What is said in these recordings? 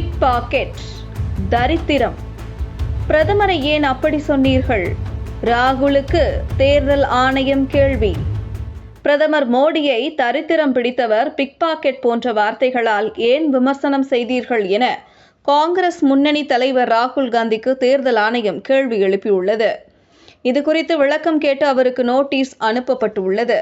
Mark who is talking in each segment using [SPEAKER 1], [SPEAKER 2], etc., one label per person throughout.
[SPEAKER 1] Big packet தரித்திரம். பிரதமரை ஏன் அப்படி சொன்னீர்கள்? ராகுலுக்கு தேர்தல் ஆணையம் கேள்வி. பிரதமர் மோடியை தரித்திரம் பிடித்தவர் பிக் பாக்கெட் போன்ற வார்த்தைகளால் ஏன் விமர்சனம் செய்தீர்கள் என காங்கிரஸ் முன்னணி தலைவர் ராகுல் காந்திக்கு தேர்தல் ஆணையம் கேள்வி எழுப்பியுள்ளது. இது குறித்து விளக்கம் கேட்டு அவருக்கு நோட்டீஸ் அனுப்பப்பட்டுள்ளது.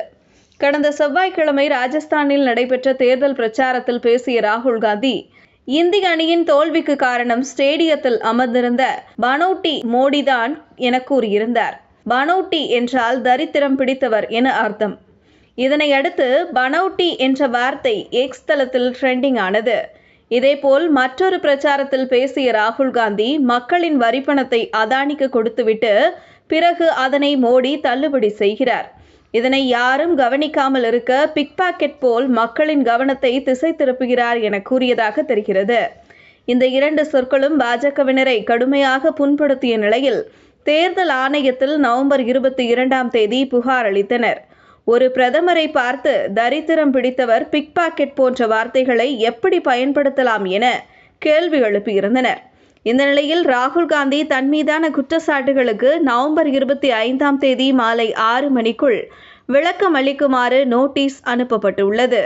[SPEAKER 1] கடந்த செவ்வாய்க்கிழமை ராஜஸ்தானில் நடைபெற்ற தேர்தல் பிரச்சாரத்தில் பேசிய ராகுல் காந்தி இந்திய அணியின் தோல்விக்கு காரணம் ஸ்டேடியத்தில் அமர்ந்திருந்த பனோட்டி மோடிதான் என கூறியிருந்தார். பனோட்டி என்றால் தரித்திரம் பிடித்தவர் என அர்த்தம். இதனையடுத்து பனௌட்டி பனோட்டி என்ற வார்த்தை எக்ஸ் தளத்தில் ட்ரெண்டிங் ஆனது. இதேபோல் மற்றொரு பிரச்சாரத்தில் பேசிய ராகுல் காந்தி மக்களின் வரிப்பணத்தை அதானிக்கு கொடுத்துவிட்டு பிறகு அதனை மோடி தள்ளுபடி செய்கிறார். இதனை யாரும் கவனிக்காமல் இருக்க பிக் பாக்கெட் போல் மக்களின் கவனத்தை திசை திருப்புகிறார் என கூறியதாக தெரிகிறது. இந்த இரண்டு சொற்களும் பாஜகவினரை கடுமையாக புண்படுத்திய நிலையில் தேர்தல் ஆணையத்தில் நவம்பர் இருபத்தி இரண்டாம் தேதி புகார் அளித்தனர். ஒரு பிரதமரை பார்த்து தரித்திரம் பிடித்தவர் பிக் பாக்கெட் போன்ற வார்த்தைகளை எப்படி பயன்படுத்தலாம் என கேள்வி எழுப்பியிருந்தனர். இந்த நிலையில் ராகுல் காந்தி தன் மீதான குற்றச்சாட்டுகளுக்கு நவம்பர் இருபத்தி ஐந்தாம் தேதி மாலை ஆறு மணிக்குள் விளக்கம் அளிக்குமாறு நோட்டீஸ் அனுப்பப்பட்டுள்ளது.